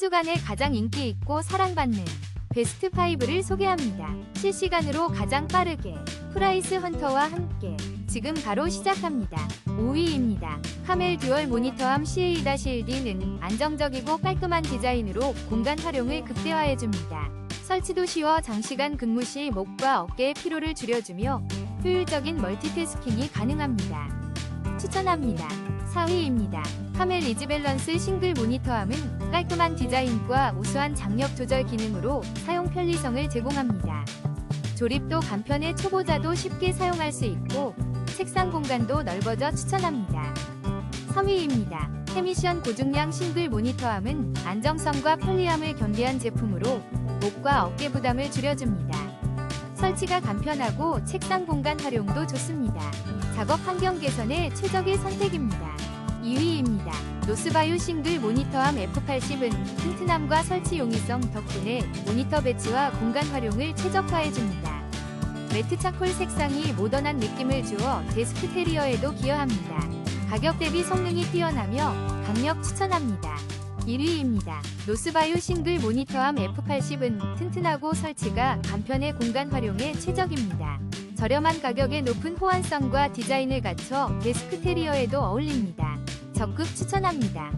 주간에 가장 인기 있고 사랑받는 베스트 5를 소개합니다. 실시간으로 가장 빠르게 프라이스 헌터와 함께 지금 바로 시작합니다. 5위입니다. 카멜 듀얼 모니터함 CA-1D는 안정적이고 깔끔한 디자인으로 공간 활용을 극대화해줍니다. 설치도 쉬워 장시간 근무 시 목과 어깨의 피로를 줄여주며 효율적인 멀티태스킹이 가능합니다. 추천합니다. 4위입니다. 카멜 이지밸런스 싱글 모니터함은 깔끔한 디자인과 우수한 장력 조절 기능으로 사용 편리성을 제공합니다. 조립도 간편해 초보자도 쉽게 사용할 수 있고 책상 공간도 넓어져 추천합니다. 3위입니다. 헤미션 고중량 싱글 모니터함은 안정성과 편리함을 겸비한 제품으로 목과 어깨 부담을 줄여줍니다. 설치가 간편하고 책상 공간 활용도 좋습니다. 작업 환경 개선에 최적의 선택입니다. 2위입니다. 노스바유 싱글 모니터함 F80은 튼튼함과 설치 용이성 덕분에 모니터 배치와 공간 활용을 최적화해줍니다. 매트 차콜 색상이 모던한 느낌을 주어 데스크 테리어에도 기여합니다. 가격 대비 성능이 뛰어나며 강력 추천합니다. 1위입니다. 노스바유 싱글 모니터함 F80은 튼튼하고 설치가 간편해 공간 활용에 최적입니다. 저렴한 가격에 높은 호환성과 디자인을 갖춰 데스크 테리어에도 어울립니다. 적극 추천합니다.